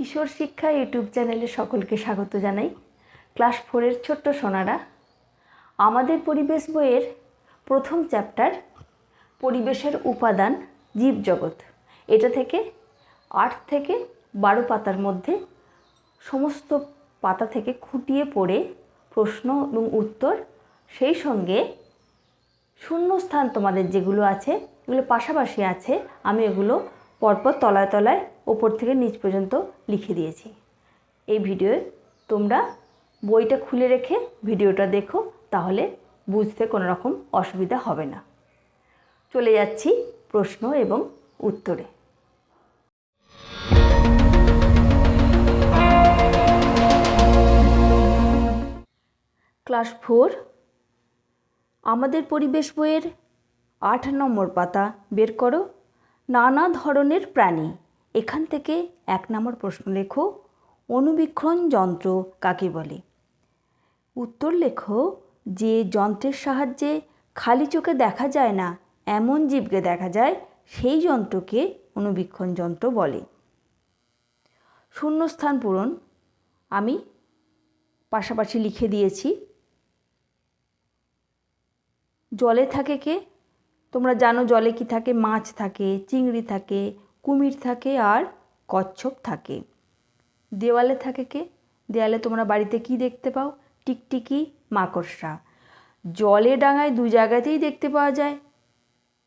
কিশোর শিক্ষা ইউটিউব চ্যানেলে সকলকে স্বাগত জানাই। ক্লাস ফোরের ছোট্ট সোনারা। আমাদের পরিবেশ বইয়ের প্রথম চ্যাপ্টার, পরিবেশের উপাদান জীবজগৎ। এটা থেকে আট থেকে বারো পাতার মধ্যে সমস্ত পাতা থেকে খুঁটিয়ে পড়ে প্রশ্ন এবং উত্তর। সেই সঙ্গে শূন্যস্থান তোমাদের যেগুলো আছে, এগুলো পাশাপাশি আছে, আমি এগুলো পরপর তলায় তলায় ওপর থেকে নিচ পর্যন্ত লিখে দিয়েছি। এই ভিডিওয়ে তোমরা বইটা খুলে রেখে ভিডিওটা দেখো, তাহলে বুঝতে কোনো রকম অসুবিধা হবে না। চলে যাচ্ছি প্রশ্ন এবং উত্তরে। ক্লাস ফোর, আমাদের পরিবেশ বইয়ের আট নম্বর পাতা বের করো। নানা ধরনের প্রাণী। এখান থেকে এক নম্বর প্রশ্ন লেখো, অনুবীক্ষণ যন্ত্র কাকে বলে? উত্তর লেখো, যে যন্ত্রের সাহায্যে খালি চোখে দেখা যায় না, এমন জীবকে দেখা যায়, সেই যন্ত্রকে অনুবীক্ষণ যন্ত্র বলে। শূন্যস্থান পূরণ, আমি পাশাপাশি লিখে দিয়েছি। জলে থাকে কে? তোমরা জানো জলে কি থাকে? মাছ থাকে, চিংড়ি থাকে, কুমির থাকে আর কচ্ছপ থাকে। দেওয়ালে থাকে কে? দেওয়ালে তোমরা বাড়িতে কি দেখতে পাও? টিকটিকি, মাকড়সা। জলে ডাঙায় দু জায়গাতেই দেখতে পাওয়া যায়।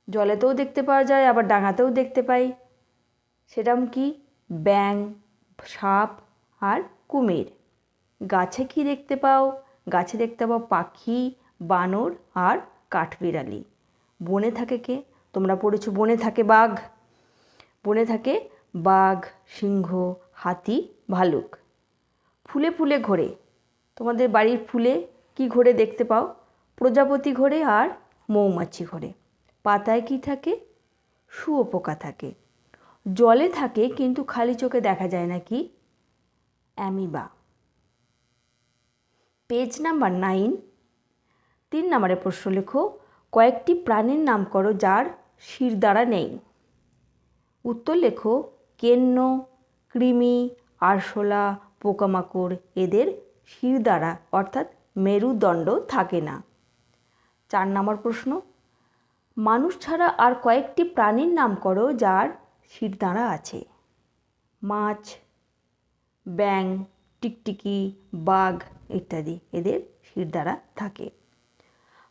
জলেতেও দেখতে পাওয়া যায়, আবার ডাঙাতেও দেখতে পাই। সেরকম কি? ব্যাং সাপ আর কুমির। গাছে কি দেখতে পাও? গাছে দেখতে পাও পাখি, বানর আর কাঠবিড়ালি। বনে থাকে কে? তোমরা পড়েছো বনে থাকে বাঘ। বনে থাকে বাঘ, সিংহ, হাতি, ভালুক। ফুলে ফুলে ঘোরে। তোমাদের বাড়ির ফুলে কি ঘোরে দেখতে পাও? প্রজাপতি ঘোরে আর মৌমাছি ঘোরে। পাতায় কি থাকে? শুয়োপোকা থাকে। জলে থাকে কিন্তু খালি চোখে দেখা যায় না কি? অ্যামিবা। Page number nine. তিন নম্বরে প্রশ্ন লেখো কয়েকটি প্রাণীর নাম করো যার শিরদাঁড়া নেই। উত্তর লেখো, কেন্ন, কৃমি, আরশোলা, পোকামাকড় এদের শিরদাঁড়া অর্থাৎ মেরুদণ্ড থাকে না। চার নম্বর প্রশ্ন, মানুষ ছাড়া আর কয়েকটি প্রাণীর নাম করো যার শিরদাঁড়া আছে। মাছ ব্যাং টিকটিকি, বাঘ ইত্যাদি এদের শিরদাঁড়া থাকে।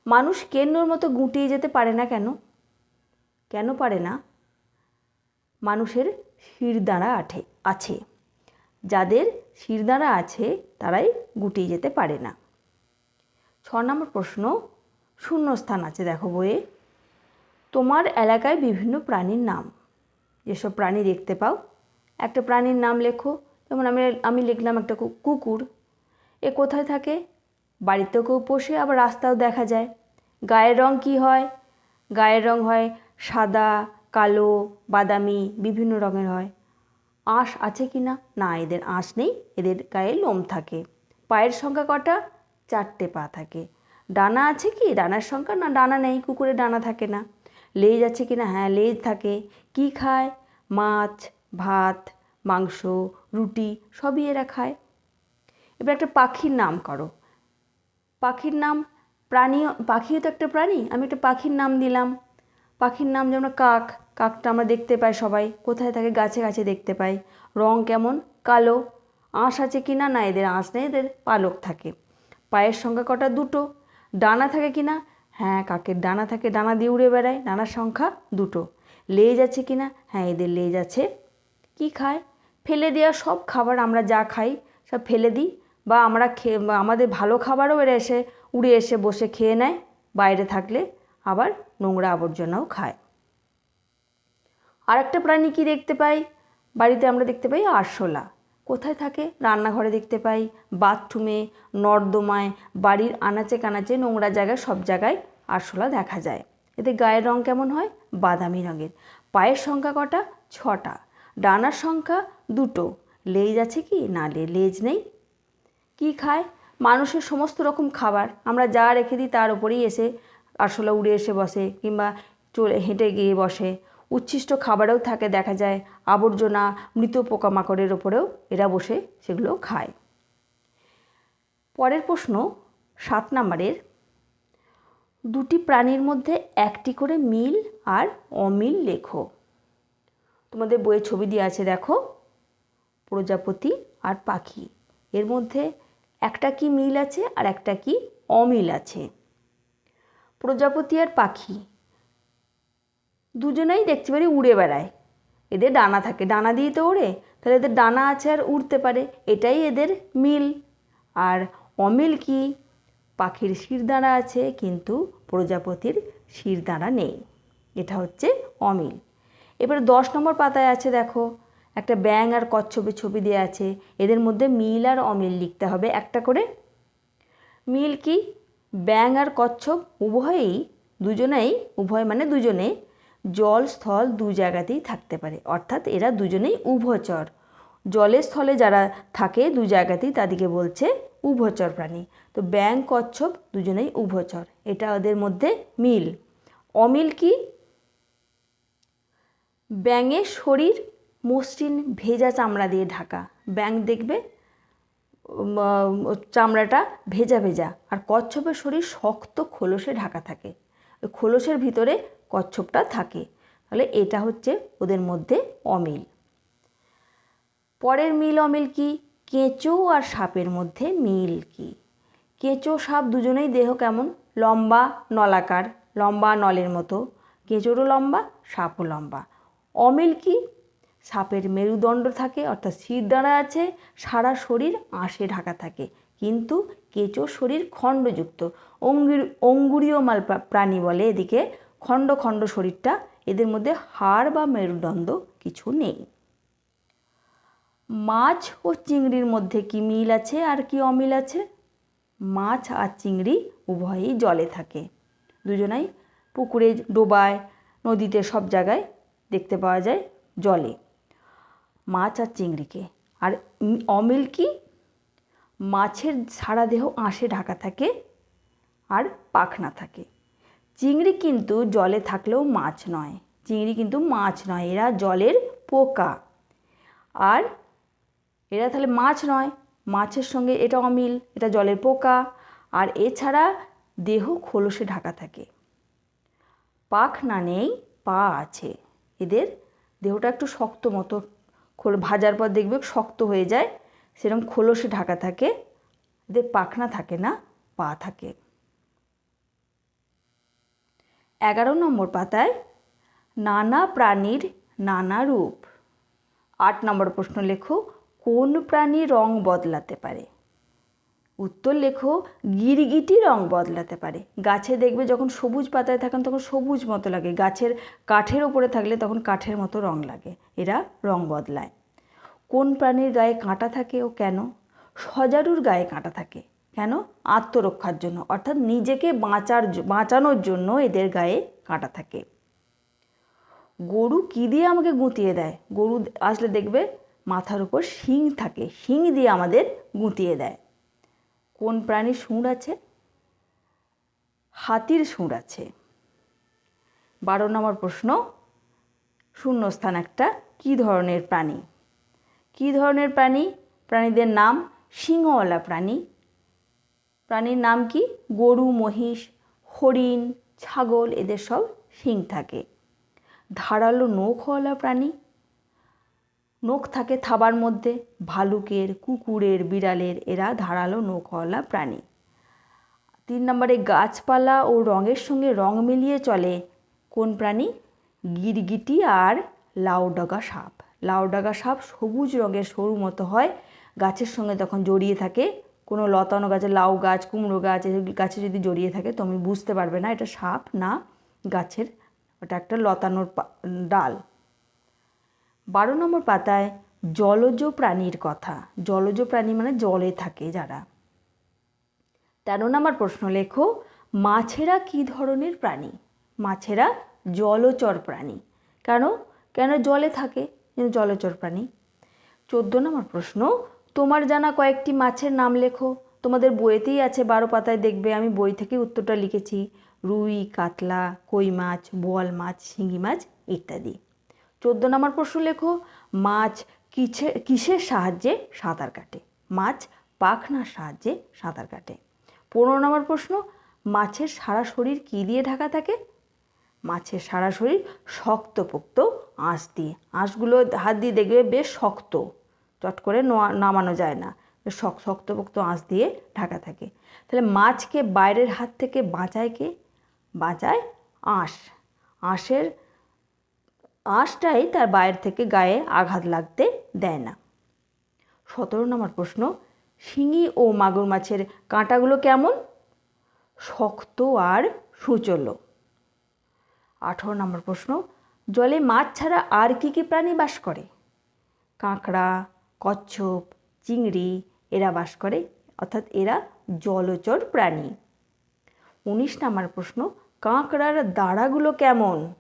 মানুষ কেন্নর মতো গুটিয়ে যেতে পারে না কেন? কেন পারে না? মানুষের শিরদাঁড়া আঠে, আছে। যাদের শিরদাঁড়া আছে, তারাই গুটিয়ে যেতে পারে না। ছ নম্বর প্রশ্ন, শূন্যস্থান আছে দেখো বইয়ে। তোমার এলাকায় বিভিন্ন প্রাণীর নাম। যেসব প্রাণী দেখতে পাও, একটা প্রাণীর নাম লেখো। যেমন আমি আমি লিখলাম একটা কুকুর। এ কোথায় থাকে? বাড়িতেও কেউ পোষে আবার রাস্তাও দেখা যায়। গায়ের রং কি হয়? গায়ের রং হয় সাদা, কালো, বাদামি, বিভিন্ন রঙের হয়। আঁশ আছে কি না? না, এদের আঁশ নেই, এদের গায়ে লোম থাকে। পায়ের সংখ্যা কটা? চারটে পা থাকে। ডানা আছে কি? ডানার সংখ্যা? না, ডানা নেই, কুকুরের ডানা থাকে না। লেজ আছে কি না? হ্যাঁ লেজ থাকে। কি খায়? মাছ, ভাত, মাংস, রুটি, সবই এরা খায়। এবার একটা পাখির নাম করো। পাখির নাম প্রাণী, পাখিও তো একটা প্রাণী, আমি একটা পাখির নাম দিলাম। পাখির নাম যেমন কাক, কাকটা আমরা দেখতে পাই সবাই, কোথায় থাকে গাছে গাছে দেখতে পাই। রং কেমন? কালো। আঁশ আছে কি না? না, এদের আঁশ নেই, এদের পালক থাকে। পায়ের সংখ্যা কটা? দুটো। ডানা থাকে কি না? হ্যাঁ কাকের ডানা থাকে, ডানা দিয়ে উড়ে বেড়ায়, ডানার সংখ্যা দুটো। লেজ আছে কি না? হ্যাঁ এদের লেজ আছে। কি খায়? ফেলে দেওয়া সব খাবার আমরা যা খাই, সব ফেলে দিই। বা আমরা খেয়ে আমাদের ভালো খাবারও এরা এসে উড়ে এসে বসে খেয়ে নেয়, বাইরে থাকলে আবার নোংরা আবর্জনাও খায়। আর একটা প্রাণী কি দেখতে পাই? বাড়িতে আমরা দেখতে পাই আরশোলা। কোথায় থাকে? রান্নাঘরে দেখতে পাই, বাথরুমে, নর্দমায়, বাড়ির আনাচে কানাচে নোংরা জায়গায়, সব জায়গায় আরশোলা দেখা যায়। এতে গায়ের রং কেমন হয়? বাদামি রঙের। পায়ের সংখ্যা কটা? ছটা। ডানার সংখ্যা দুটো। লেজ আছে কি? না লেজ নেই। কি খায়? মানুষের সমস্ত রকম খাবার। আমরা যা রেখে দিই তার উপরেই এসে আরশোলা উড়ে এসে বসে কিংবা চলে হেঁটে গিয়ে বসে। উচ্ছিষ্ট খাবারেও থাকে দেখা যায়। আবর্জনা, মৃত পোকামাকড়ের ওপরেও এরা বসে সেগুলো খায়। পরের প্রশ্ন সাত নম্বরের। দুটি প্রাণীর মধ্যে একটি করে মিল আর অমিল লেখো। তোমাদের বইয়ে ছবি দিয়ে আছে দেখো। প্রজাপতি আর পাখি। এর মধ্যে একটা কি মিল আছে আর একটা কি অমিল আছে। প্রজাপতি আর পাখি দুজনেই দেখতে পারি উড়ে বেড়ায়। এদের ডানা থাকে, ডানা দিয়ে তো ওড়ে, তাহলে এদের ডানা আছে আর উড়তে পারে, এটাই এদের মিল। আর অমিল কি? পাখির শিরদাঁড়া আছে, কিন্তু প্রজাপতির শিরদাঁড়া নেই। এটা হচ্ছে অমিল। এবারে দশ নম্বর পাতায় আছে দেখো একটা ব্যাং আর কচ্ছপের ছবি দেওয়া আছে। এদের মধ্যে মিল আর অমিল লিখতে হবে। একটা করে। মিল কি? ব্যাং আর কচ্ছপ উভয়েই দুজনেই, উভয় মানে দুজনে জল, স্থল দু জায়গাতেই থাকতে পারে। অর্থাৎ এরা দুজনেই উভচর। জলে স্থলে যারা থাকে দু জায়গাতেই তাদেরকে বলছে উভচর প্রাণী। তো ব্যাং কচ্ছপ দুজনেই উভচর। এটা ওদের মধ্যে মিল। অমিল কি? ব্যাঙের শরীর মসৃণ ভেজা চামড়া দিয়ে ঢাকা। ব্যাঙ দেখবে চামড়াটা ভেজা ভেজা। আর কচ্ছপের শরীর শক্ত খোলসে ঢাকা থাকে। ওই খোলসের ভিতরে কচ্ছপটা থাকে। তাহলে এটা হচ্ছে ওদের মধ্যে অমিল। পরের মিল অমিল কি? কেঁচো আর সাপের মধ্যে মিল কি? কেঁচো, সাপ দুজনেই দেহ কেমন? লম্বা, নলাকার, লম্বা নলের মতো। কেঁচোরও লম্বা, সাপও লম্বা। অমিল কি? সাপের মেরুদণ্ড থাকে, অর্থাৎ শিরদাঁড়া আছে, সারা শরীর আঁশে ঢাকা থাকে। কিন্তু কেঁচো শরীর খণ্ডযুক্ত। অঙ্গুর অঙ্গুরীয়মাল প্রা- প্রাণী বলে এদিকে খণ্ড খণ্ড শরীরটা, এদের মধ্যে হাড় বা মেরুদণ্ড কিছু নেই। মাছ ও চিংড়ির মধ্যে কি মিল আছে আর কি অমিল আছে? মাছ আর চিংড়ি উভয়ই জলে থাকে। দুজনাই পুকুরে ডোবায়, নদীতে সব জায়গায় দেখতে পাওয়া যায় জলে। মাছ আর চিংড়িকে। আর অমিল কি? মাছের সারা দেহ আঁশে ঢাকা থাকে আর পাখনা থাকে। চিংড়ি কিন্তু জলে থাকলেও মাছ নয়। চিংড়ি কিন্তু মাছ নয়, এরা জলের পোকা। আর এরা তাহলে মাছ নয়, মাছের সঙ্গে এটা অমিল, এটা জলের পোকা। আর এছাড়া দেহ খোলসে ঢাকা থাকে। পাখ না নেই, পা আছে। এদের দেহটা একটু শক্ত মতো খোল, ভাজার পর দেখবে শক্ত হয়ে যায়। সেরকম খোলসে ঢাকা থাকে। এদের পাখনা থাকে না, পা থাকে। এগারো নম্বর পাতায়, নানা প্রাণীর নানা রূপ। আট নম্বর প্রশ্ন লেখো, কোন প্রাণী রং বদলাতে পারে? উত্তর লেখো, গিরগিটি রং বদলাতে পারে। গাছে দেখবে যখন সবুজ পাতায় থাকেন, তখন সবুজ মতো লাগে। গাছের কাঠের ওপরে থাকলে তখন কাঠের মতো রং লাগে। এরা রং বদলায়। কোন প্রাণীর গায়ে কাঁটা থাকে ও কেন? সজারুর গায়ে কাঁটা থাকে। কেন? আত্মরক্ষার জন্য। অর্থাৎ নিজেকে বাঁচার বাঁচানোর জন্য এদের গায়ে কাঁটা থাকে। গরু কী দিয়ে আমাকে গুঁতিয়ে দেয়? গরু আসলে দেখবে মাথার উপর শিং থাকে। শিং দিয়ে আমাদের গুঁতিয়ে দেয়। কোন প্রাণীর সুঁড় আছে? হাতির সুঁড় আছে। বারো নম্বর প্রশ্ন, শূন্যস্থান একটা কী ধরনের প্রাণী? কী ধরনের প্রাণী? প্রাণীদের নাম সিংহওয়ালা প্রাণী। প্রাণীর নাম কি? গরু, মহিষ, হরিণ, ছাগল, এদের সব শিং থাকে। ধারালো নখওয়ালা প্রাণী। নখ থাকে থাবার মধ্যে। ভালুকের, কুকুরের, বিড়ালের, এরা ধারালো নখওয়ালা প্রাণী। তিন নম্বরে গাছপালা ও রঙের সঙ্গে রং মিলিয়ে চলে। কোন প্রাণী? গিরগিটি আর লাউডগা সাপ। লাউডগা সাপ সবুজ রঙের সরু মতো হয়, গাছের সঙ্গে তখন জড়িয়ে থাকে। কোনো লতানো গাছে লাউ গাছ, কুমড়ো গাছ গাছে যদি জড়িয়ে থাকে তুমি বুঝতে পারবে না, এটা সাপ না গাছের, ওটা একটা লতানোর ডাল। বারো নম্বর পাতায় জলজ প্রাণীর কথা। জলজ প্রাণী মানে জলে থাকে যারা। তেরো নম্বর প্রশ্ন লেখো, মাছেরা কী ধরনের প্রাণী? মাছেরা জলচর প্রাণী। কেন? কেন জলে থাকে? জলচর প্রাণী? চোদ্দ নম্বর প্রশ্ন, তোমার জানা কয়েকটি মাছের নাম লেখো। তোমাদের বইয়েতেই আছে বারো পাতায় দেখবে, আমি বই থেকে উত্তরটা লিখেছি। রুই, কাতলা, কই মাছ, বোয়াল মাছ, শিঙি মাছ ইত্যাদি। চোদ্দ নম্বর প্রশ্ন লেখো, মাছ কিসে কিসের সাহায্যে সাঁতার কাটে? মাছ পাখনার সাহায্যে সাঁতার কাটে। পনেরো নম্বর প্রশ্ন, মাছের সারা শরীর কী দিয়ে ঢাকা থাকে? মাছের সারা শরীর শক্তপোক্ত আঁশ দিয়ে। আঁশগুলো হাত দিয়ে দেখবে বেশ শক্ত। চট করে নামানো যায় না। বেশ শক শক্তপোক্ত আঁশ দিয়ে ঢাকা থাকে। তাহলে মাছকে বাইরের হাত থেকে বাঁচায় কে? বাঁচায় আঁশ। আঁশের আঁশটাই তার বাইরে থেকে গায়ে আঘাত লাগতে দেয় না। সতেরো নম্বর প্রশ্ন, শিঙি ও মাগুর মাছের কাঁটাগুলো কেমন? শক্ত আর সুচলো। আঠেরো নম্বর প্রশ্ন, জলে মাছ ছাড়া আর কী কী প্রাণী বাস করে? কাঁকড়া, কচ্ছপ, চিংড়ি, এরা বাস করে, অর্থাৎ এরা জলচর প্রাণী। উনিশ নম্বর প্রশ্ন, কাঁকড়ার দাঁড়াগুলো কেমন?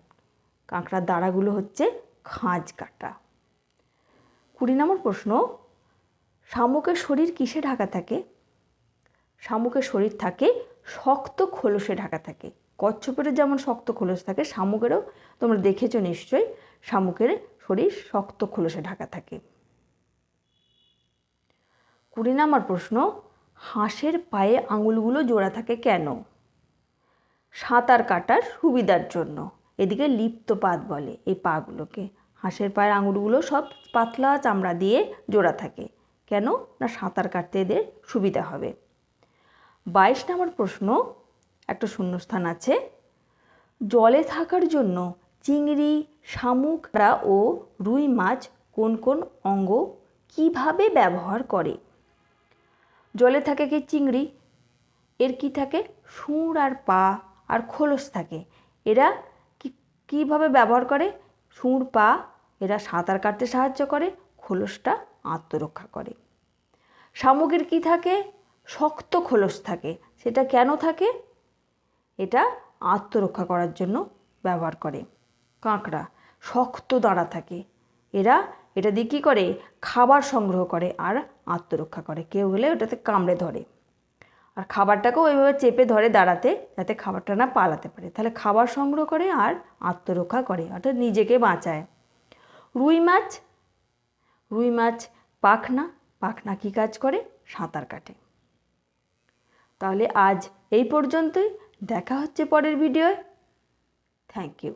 কাঁকড়ার দাঁড়াগুলো হচ্ছে খাঁজ কাটা। কুড়ি নম্বর প্রশ্ন, শামুকের শরীর কিসে ঢাকা থাকে? শামুকের শরীর থাকে শক্ত খোলসে ঢাকা থাকে। কচ্ছপের যেমন শক্ত খোলস থাকে, শামুকেরও তোমরা দেখেছ নিশ্চয়ই, শামুকের শরীর শক্ত খোলসে ঢাকা থাকে। কুড়ি নম্বর প্রশ্ন, হাঁসের পায়ে আঙুলগুলো জোড়া থাকে কেন? সাঁতার কাটার সুবিধার জন্য। এদিকে লিপ্ত পাত বলে এই পাগুলোকে। হাঁসের পায়ের আঙুলগুলো সব পাতলা চামড়া দিয়ে জোড়া থাকে। কেন? না সাঁতার কাটতে এদের সুবিধা হবে। বাইশ নম্বর প্রশ্ন, একটা শূন্যস্থান আছে। জলে থাকার জন্য চিংড়ি শামুকরা ও রুই মাছ কোন কোন অঙ্গ কীভাবে ব্যবহার করে? জলে থাকে কি চিংড়ি? এর কি থাকে? সুর আর পা আর খোলস থাকে। এরা কীভাবে ব্যবহার করে? সুর পা, এরা সাঁতার কাটতে সাহায্য করে, খোলসটা আত্মরক্ষা করে। শামুকের কি থাকে? শক্ত খোলস থাকে। সেটা কেন থাকে? এটা আত্মরক্ষা করার জন্য ব্যবহার করে। কাঁকড়া, শক্ত দাঁড়া থাকে। এরা এটা দিয়ে কী করে? খাবার সংগ্রহ করে আর আত্মরক্ষা করে। কেউ হলে ওটাতে কামড়ে ধরে। আর খাবারটাকেও ওইভাবে চেপে ধরে দাঁড়াতে, যাতে খাবারটা না পালাতে পারে। তাহলে খাবার সংগ্রহ করে আর আত্মরক্ষা করে, অর্থাৎ নিজেকে বাঁচায়। রুই মাছ রুই মাছ পাখনা পাখনা কী কাজ করে? সাঁতার কাটে। তাহলে আজ এই পর্যন্তই। দেখা হচ্ছে পরের ভিডিওয়। Thank you.